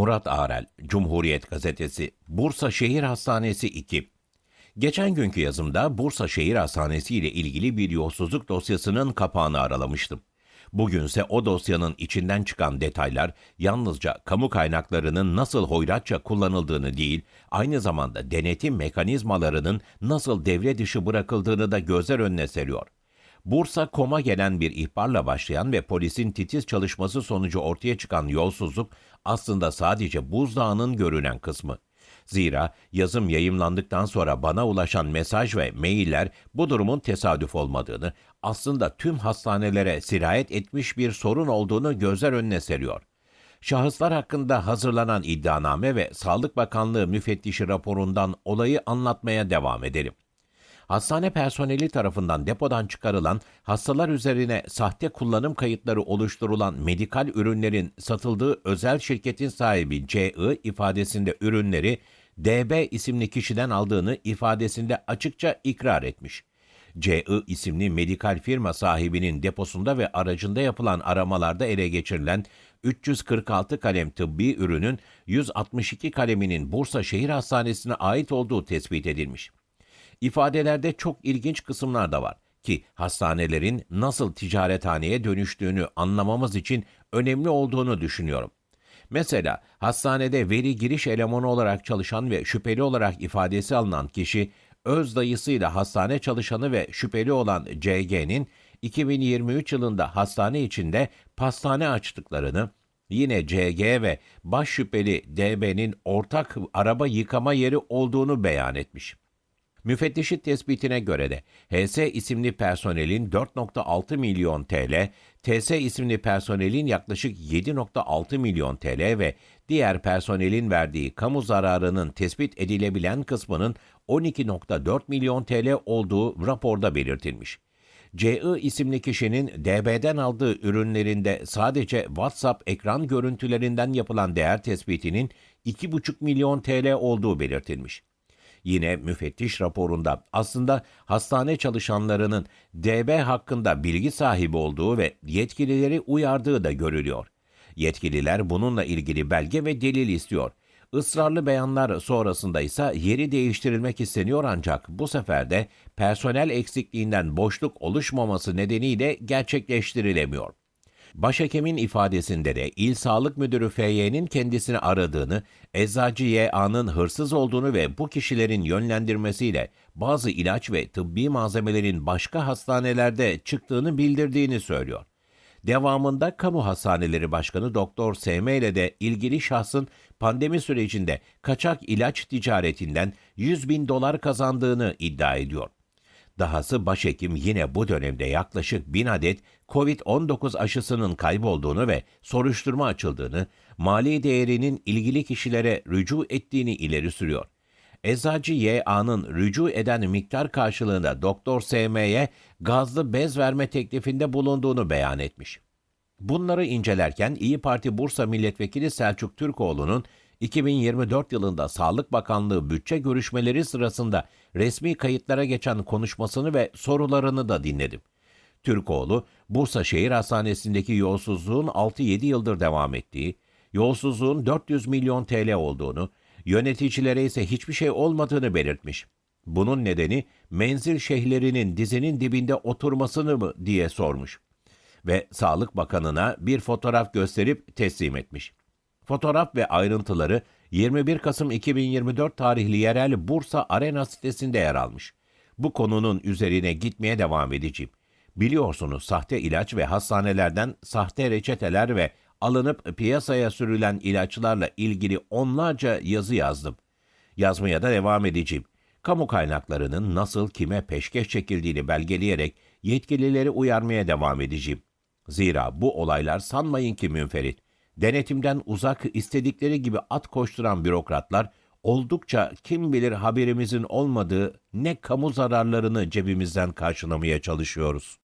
Murat Arel, Cumhuriyet Gazetesi, Bursa Şehir Hastanesi 2. Geçen günkü yazımda Bursa Şehir Hastanesi ile ilgili bir yolsuzluk dosyasının kapağını aralamıştım. Bugünse o dosyanın içinden çıkan detaylar yalnızca kamu kaynaklarının nasıl hoyratça kullanıldığını değil, aynı zamanda denetim mekanizmalarının nasıl devre dışı bırakıldığını da gözler önüne seriyor. Bursa Kom'a gelen bir ihbarla başlayan ve polisin titiz çalışması sonucu ortaya çıkan yolsuzluk aslında sadece buzdağının görünen kısmı. Zira yazım yayımlandıktan sonra bana ulaşan mesaj ve mailler bu durumun tesadüf olmadığını, aslında tüm hastanelere sirayet etmiş bir sorun olduğunu gözler önüne seriyor. Şahıslar hakkında hazırlanan iddianame ve Sağlık Bakanlığı müfettişi raporundan olayı anlatmaya devam edelim. Hastane personeli tarafından depodan çıkarılan hastalar üzerine sahte kullanım kayıtları oluşturulan medikal ürünlerin satıldığı özel şirketin sahibi CI ifadesinde ürünleri DB isimli kişiden aldığını ifadesinde açıkça ikrar etmiş. CI isimli medikal firma sahibinin deposunda ve aracında yapılan aramalarda ele geçirilen 346 kalem tıbbi ürünün 162 kaleminin Bursa Şehir Hastanesi'ne ait olduğu tespit edilmiş. İfadelerde çok ilginç kısımlar da var ki hastanelerin nasıl ticarethaneye dönüştüğünü anlamamız için önemli olduğunu düşünüyorum. Mesela hastanede veri giriş elemanı olarak çalışan ve şüpheli olarak ifadesi alınan kişi öz dayısıyla hastane çalışanı ve şüpheli olan CG'nin 2023 yılında hastane içinde pastane açtıklarını, yine CG ve baş şüpheli DB'nin ortak araba yıkama yeri olduğunu beyan etmiş. Müfettişin tespitine göre de HS isimli personelin 4.6 milyon TL, TS isimli personelin yaklaşık 7.6 milyon TL ve diğer personelin verdiği kamu zararının tespit edilebilen kısmının 12.4 milyon TL olduğu raporda belirtilmiş. CI isimli kişinin DB'den aldığı ürünlerinde sadece WhatsApp ekran görüntülerinden yapılan değer tespitinin 2,5 milyon TL olduğu belirtilmiş. Yine müfettiş raporunda aslında hastane çalışanlarının DB hakkında bilgi sahibi olduğu ve yetkilileri uyardığı da görülüyor. Yetkililer bununla ilgili belge ve delil istiyor. Israrlı beyanlar sonrasında ise yeri değiştirilmek isteniyor ancak bu sefer de personel eksikliğinden boşluk oluşmaması nedeniyle gerçekleştirilemiyor. Başhekimin ifadesinde de İl Sağlık Müdürü FY'nin kendisini aradığını, Eczacı YA'nın hırsız olduğunu ve bu kişilerin yönlendirmesiyle bazı ilaç ve tıbbi malzemelerin başka hastanelerde çıktığını bildirdiğini söylüyor. Devamında Kamu Hastaneleri Başkanı Doktor SM ile de ilgili şahsın pandemi sürecinde kaçak ilaç ticaretinden 100 bin dolar kazandığını iddia ediyor. Dahası başhekim yine bu dönemde yaklaşık 1000 adet COVID-19 aşısının kaybolduğunu ve soruşturma açıldığını, mali değerinin ilgili kişilere rücu ettiğini ileri sürüyor. Eczacı YA'nın rücu eden miktar karşılığında Doktor SM'ye gazlı bez verme teklifinde bulunduğunu beyan etmiş. Bunları incelerken İyi Parti Bursa Milletvekili Selçuk Türkoğlu'nun 2024 yılında Sağlık Bakanlığı bütçe görüşmeleri sırasında resmi kayıtlara geçen konuşmasını ve sorularını da dinledim. Türkoğlu, Bursa Şehir Hastanesi'ndeki yolsuzluğun 6-7 yıldır devam ettiği, yolsuzluğun 400 milyon TL olduğunu, yöneticilere ise hiçbir şey olmadığını belirtmiş. Bunun nedeni menzil şehirlerinin dizinin dibinde oturmasını mı diye sormuş. Ve Sağlık Bakanı'na bir fotoğraf gösterip teslim etmiş. Fotoğraf ve ayrıntıları 21 Kasım 2024 tarihli yerel Bursa Arena sitesinde yer almış. Bu konunun üzerine gitmeye devam edeceğim. Biliyorsunuz sahte ilaç ve hastanelerden sahte reçeteler ve alınıp piyasaya sürülen ilaçlarla ilgili onlarca yazı yazdım. Yazmaya da devam edeceğim. Kamu kaynaklarının nasıl kime peşkeş çekildiğini belgeleyerek yetkilileri uyarmaya devam edeceğim. Zira bu olaylar sanmayın ki münferit. Denetimden uzak istedikleri gibi at koşturan bürokratlar oldukça kim bilir haberimizin olmadığı ne kamu zararlarını cebimizden karşılamaya çalışıyoruz.